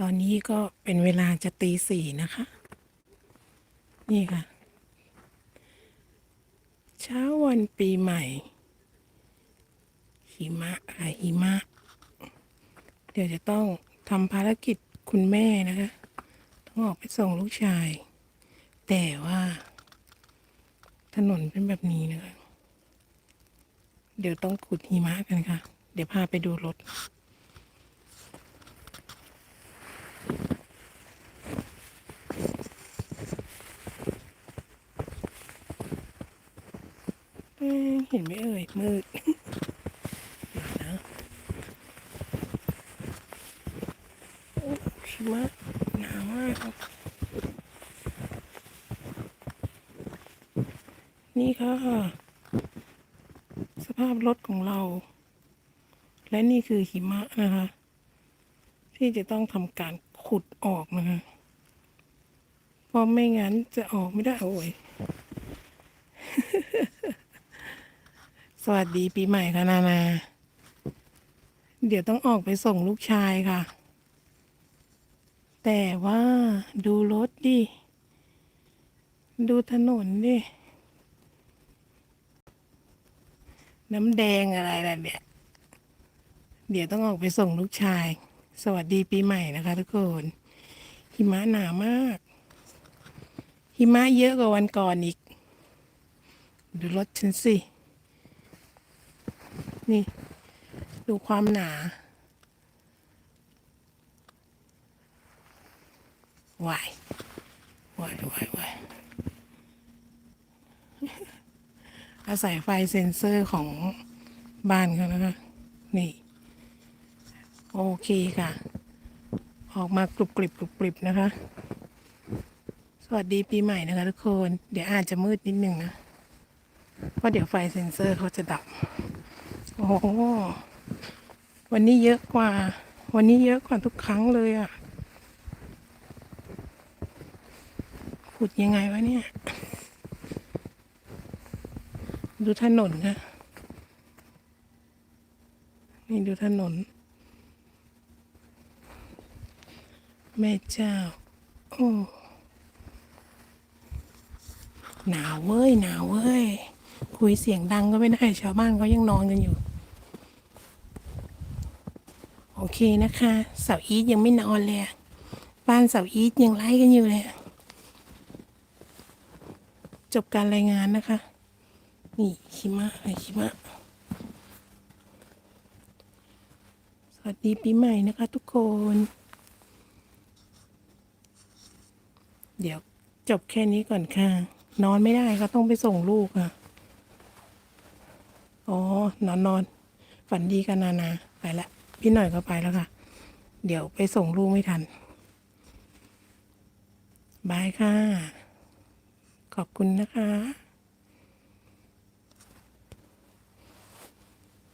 ตอนนี้ก็เป็นเวลาจะตีสี่นะคะ นี่ค่ะ เช้าวันปีใหม่ หิมะค่ะหิมะ เดี๋ยวจะต้องทำภารกิจคุณแม่นะคะ ต้องออกไปส่งลูกชาย แต่ว่าถนนเป็นแบบนี้นะคะ เดี๋ยวต้องขุดหิมะกันค่ะ เดี๋ยวพาไปดูรถ เห็นไหมเอ่ยมืดเดี๋ยวนะโอ้หิมะหนาวมากครับ นี่ค่ะ สภาพรถของเรา และนี่คือหิมะนะคะ ที่จะต้องทำการขุดออกนะคะเพราะไม่งั้นจะออกไม่ได้โอ้ย วัสดีปีใหม่ค่ะนานา เดี๋ยวต้องออกไปส่งลูกชายค่ะ แต่ว่าดูรถดิ ดูถนนดิ น้ำแดงอะไรล่ะเนี่ย เดี๋ยวต้องออกไปส่งลูกชาย สวัสดีปีใหม่นะคะทุกคน หิมะหนามาก หิมะเยอะกว่าวันก่อนอีก ดูรถฉันสิ นี่ ดูความหนา วายวายวายวายอาศัยไฟเซ็นเซอร์ของบ้านเขานะคะ นี่ โอเคค่ะ ออกมากรุบกริบกรุบกริบนะคะ สวัสดีปีใหม่นะคะทุกคน เดี๋ยวอาจจะมืดนิดนึงนะ เพราะเดี๋ยวไฟเซ็นเซอร์เขาจะดับ โอ้โหวันนี้เยอะกว่า วันนี้เยอะกว่าทุกครั้งเลยอะ่ะ ขุดยังไงวะเนี่ย ดูถนนค่ะนี่ดูถนน แม่เจ้า โอ้หนาวเว้ย หนาวเว้ย คุยเสียงดังก็ไม่ได้ ชาวบ้านเขายังนอนกันอยู่ โอเคนะคะเสาอีทยังไม่นอนเลยบ้านเสาอีทยังไล่กันอยู่เลยจบการรายงานนะคะ นี่หิมะไรหิมะสวัสดีปีใหม่นะคะทุกคน เดี๋ยวจบแค่นี้ก่อนค่ะ นอนไม่ได้ก็ต้องไปส่งลูกอะ อ๋อ นอนนอน ฝันดีกันนานา ไปละ พี่หน่อยก็ไปแล้วค่ะ เดี๋ยวไปส่งลูกไม่ทัน บายค่ะ ขอบคุณนะคะ